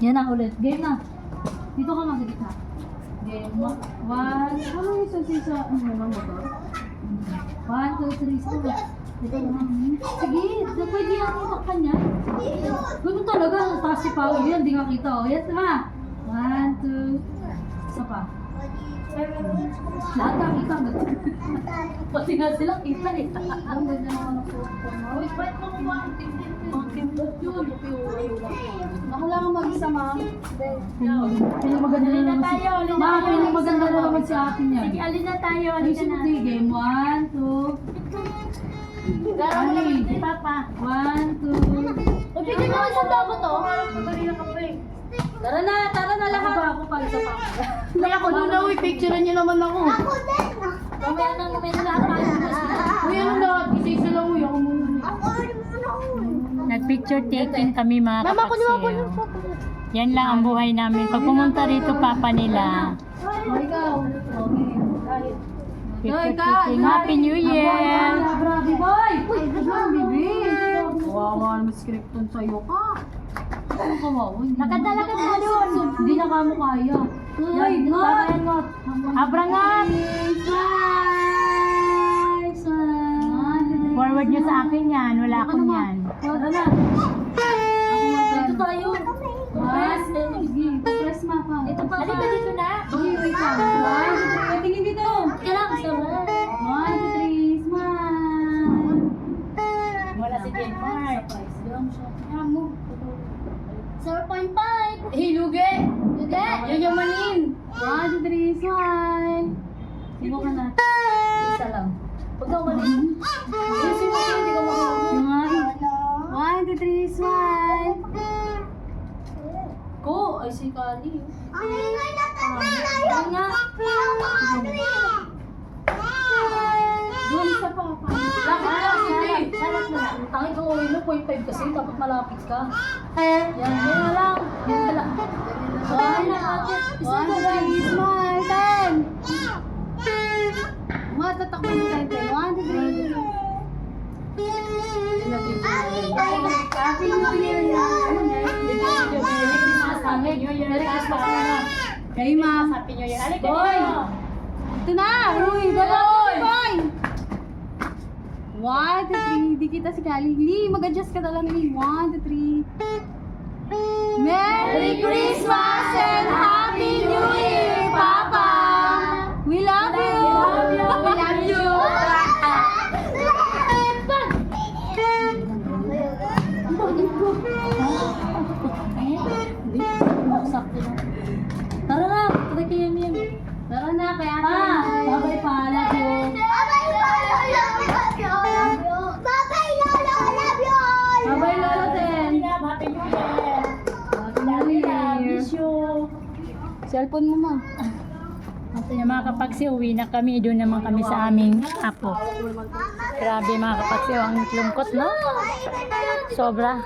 Yan na ulit. Game na. Dito ka sa gitna. Game. One. Ano yung isa sa ano naman ba to? One, two, three, four. Ito naman. Sige, pwede yan yung takpan niya. Ganun talaga, taas si Pao yan, di ka kita. O, yes na. One, two, isa pa. Lahat na kita. Pati nga sila kita eh. Ang ganda naman ang photo mo. Wait, ba't mo kumuha ang tingin? Ba't yun? Wala kang mag-isa, ma'am. Piling maganda na naman si... tayo, alin na Ma, tayo. piling maganda na naman si atin yan. Sige, alin na tayo, Ay, alin na. simple game. One, two. Gara mo naman si Papa. One, two. O, bigyan mo isang dabo to. Tara na, tara na lahat. Ako pa, ako pa, isa pa. Kaya ako doon na, uy, picture niyo naman ako. Mamaya Nag-picture taking kami mga Mama, kunin mo ako kapatid. yung photo. Yan lang ang buhay namin. Pag pumunta rito, papa nila. Picture taking. Happy New Year! Grabe, boy! Uy, baby. Kawawa naman scripton sa'yo ka. Ano kawawa? Lakad-lakad mo doon. Hindi na kamo kaya. Ay, ngot! Ngot! Abrangat! Smile! Forward nyo sa akin yan. Wala akong yan. Tara na. Ito tayo. Press. Sige, press ma pa. Ito pa. Halika dito na. Sige, wait lang. One, two, three. Tingin dito. Kailangan sama. One, two, three. Smile. Wala si Jenmar. Surprise lang siya. Amo. 0.5. Eh, lugi. Lugi. Yayamanin. One, two, three. Smile. Two, three. Smile. Ko, ay si Kali. Ayun nga. Doon isa pa. Lapit ka, sige. Salat mo na. Tangin ko uwi mo, 0.5 kasi dapat malapit ka. Yan, yan na lang. Yan na lang. One, one, three, smile, ten. Matatakbo mo tayo, ten. Happy New Year. Merry Christmas na. Kayo, ma'am. Happy New Year. Dito. Ito na! Uy, gano'n! Boy! One, two, three. Di kita si Kali. Lee, mag-adjust ka na lang, Lee. One, two, three. Merry Christmas Cellphone mo, ma. Yung mga kapagsi, uwi na kami. Doon naman kami sa aming apo. Grabe mga kapagsi, ang lungkot, no? Sobra.